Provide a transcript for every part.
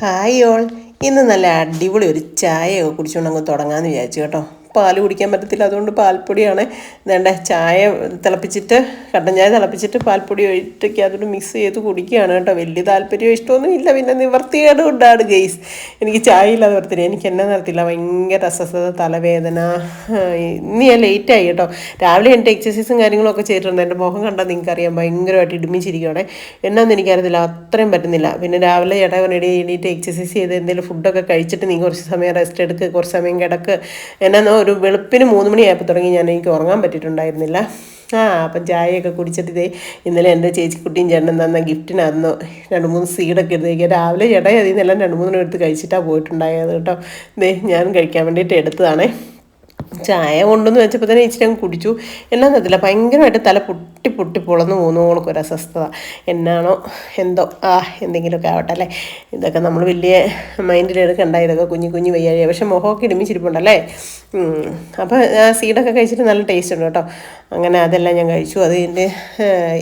Hi all. ഇന്ന് നല്ല അടിപൊളി ഒരു ചായ കുടിച്ചുകൊണ്ട് അങ്ങ് തുടങ്ങാമെന്ന് വിചാരിച്ചു കേട്ടോ. പാൽ കുടിക്കാൻ പറ്റത്തില്ല. അതുകൊണ്ട് പാൽപ്പൊടിയാണ് വേണ്ട. ചായ തിളപ്പിച്ചിട്ട് കട്ടൻ ചായ തിളപ്പിച്ചിട്ട് പാൽപ്പൊടി ഒഴിട്ടൊക്കെ അതുകൊണ്ട് മിക്സ് ചെയ്ത് കുടിക്കുകയാണ് കേട്ടോ. വലിയ താല്പര്യം ഇഷ്ടമൊന്നും ഇല്ല. പിന്നെ നിവർത്തികേട് കൊണ്ടാണ് ഗെയ്സ് എനിക്ക് ചായ ഇല്ലാതെ വരത്തില്ല. എനിക്ക് എന്നെ നിർത്തില്ല ഭയങ്കര അസ്വസ്ഥത തലവേദന. ഇന്ന് ഞാൻ ലേറ്റായി കേട്ടോ. രാവിലെ എന്റെ എക്സസൈസും കാര്യങ്ങളൊക്കെ ചെയ്തിട്ടുണ്ട്. എന്റെ മുഖം കണ്ടാൽ നിങ്ങൾക്കറിയാം. ഭയങ്കരമായിട്ട് ഇടുമിച്ചിരിക്കുകയാണ് എന്നാന്ന് എനിക്കറിയത്തില്ല. അത്രയും പറ്റുന്നില്ല. പിന്നെ രാവിലെ ചേട്ടാ റെഡി എണീറ്റ് എക്സസൈസ് ചെയ്ത് എന്തെങ്കിലും ഫുഡൊക്കെ കഴിച്ചിട്ട് നീ കുറച്ച് സമയം റെസ്റ്റ് എടുക്കുക കുറച്ച് സമയം കിടക്ക്. എന്നാന്നോ ഒരു വെളുപ്പിന് മൂന്ന് മണിയായപ്പോൾ തുടങ്ങി ഞാൻ എനിക്ക് ഉറങ്ങാൻ പറ്റിയിട്ടുണ്ടായിരുന്നില്ല. ആ അപ്പം ചായയൊക്കെ കുടിച്ചിട്ട് ഇതേ ഇന്നലെ എന്റെ ചേച്ചിക്കുട്ടിയും ചേട്ടനും തന്ന ഗിഫ്റ്റിനായിരുന്നു രണ്ട് മൂന്ന് സീഡൊക്കെ എടുത്തേക്ക്. രാവിലെ ചേട്ടായി അതിൽ നിന്നെല്ലാം രണ്ട് മൂന്നെണ്ണം എടുത്ത് കഴിച്ചിട്ടാണ് പോയിട്ടുണ്ടായത് കേട്ടോ. ദേ ഞാൻ കഴിക്കാൻ വേണ്ടിയിട്ട് എടുത്തതാണേ. ചായ കൊണ്ടെന്ന് വെച്ചപ്പോൾ തന്നെ ഇച്ചിരി അങ്ങ് കുടിച്ചു. എന്നാന്ന് അറിയത്തില്ല ഭയങ്കരമായിട്ട് തല പൊട്ടി പൊട്ടി പൊട്ടി പൊളന്ന് പോകുന്നോൾക്ക് ഒരു അസ്വസ്ഥത എന്നാണോ? എന്തോ? ആ എന്തെങ്കിലുമൊക്കെ ആവട്ടെ അല്ലേ? ഇതൊക്കെ നമ്മൾ വലിയ മൈൻഡിൽ എടുക്കണ്ട ഇതൊക്കെ കുഞ്ഞു കുഞ്ഞു വയ്യാഴിയ പക്ഷെ മുഖമൊക്കെ ഇടുമിച്ചിരിപ്പുണ്ടല്ലേ അപ്പോൾ ആ സീഡൊക്കെ കഴിച്ചിട്ട് നല്ല ടേസ്റ്റ് ഉണ്ട് കേട്ടോ. അങ്ങനെ അതെല്ലാം ഞാൻ കഴിച്ചു. അത് എന്റെ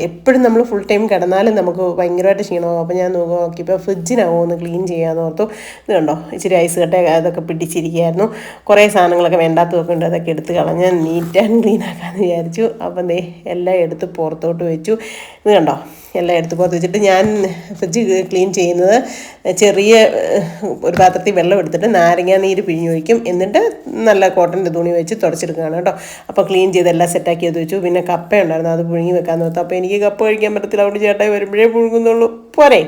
എപ്പോഴും നമ്മൾ ഫുൾ ടൈം കിടന്നാലും നമുക്ക് ഭയങ്കരമായിട്ട് ക്ഷീണമാകും അപ്പോൾ ഞാൻ നോക്കിയപ്പോൾ ഫ്രിഡ്ജിനാവും ഒന്ന് ക്ലീൻ ചെയ്യാമെന്ന് ഓർത്തു. ഇത് കണ്ടോ? ഇച്ചിരി ഐസ് കട്ട അതൊക്കെ പിടിച്ചിരിക്കുകയായിരുന്നു. കുറേ സാധനങ്ങളൊക്കെ വേണ്ടാത്തതൊക്കെ ഉണ്ട്. അതൊക്കെ എടുത്ത് കളഞ്ഞ് നീറ്റ് ആൻഡ് ക്ലീൻ ആക്കാമെന്ന് വിചാരിച്ചു. അപ്പം ദേ എല്ലാം എടുത്ത് പുറത്തോട്ട് വെച്ചു. ഇത് കണ്ടോ? എല്ലാം എടുത്ത് പുറത്ത് വെച്ചിട്ട് ഞാൻ ഫ്രിഡ്ജ് ക്ലീൻ ചെയ്യുന്നത് ചെറിയ ഒരു പാത്രത്തിൽ വെള്ളം എടുത്തിട്ട് നാരങ്ങ നീര് പിഴിഞ്ഞൊഴിക്കും എന്നിട്ട് നല്ല കോട്ടന്റെ തുണി വെച്ച് തുടച്ചെടുക്കുകയാണ് കേട്ടോ. അപ്പോൾ ക്ലീൻ ചെയ്ത് എല്ലാം സെറ്റാക്കി അത് വെച്ചു. പിന്നെ കപ്പ ഉണ്ടായിരുന്നു അത് പുഴുങ്ങി വെക്കാൻ നോർത്തു അപ്പോൾ എനിക്ക് കപ്പ കഴിക്കാൻ പറ്റത്തില്ല. അതുകൊണ്ട് ചേട്ടായി വരുമ്പോഴേ പുഴുങ്ങുന്നുള്ളൂ. പോരെ.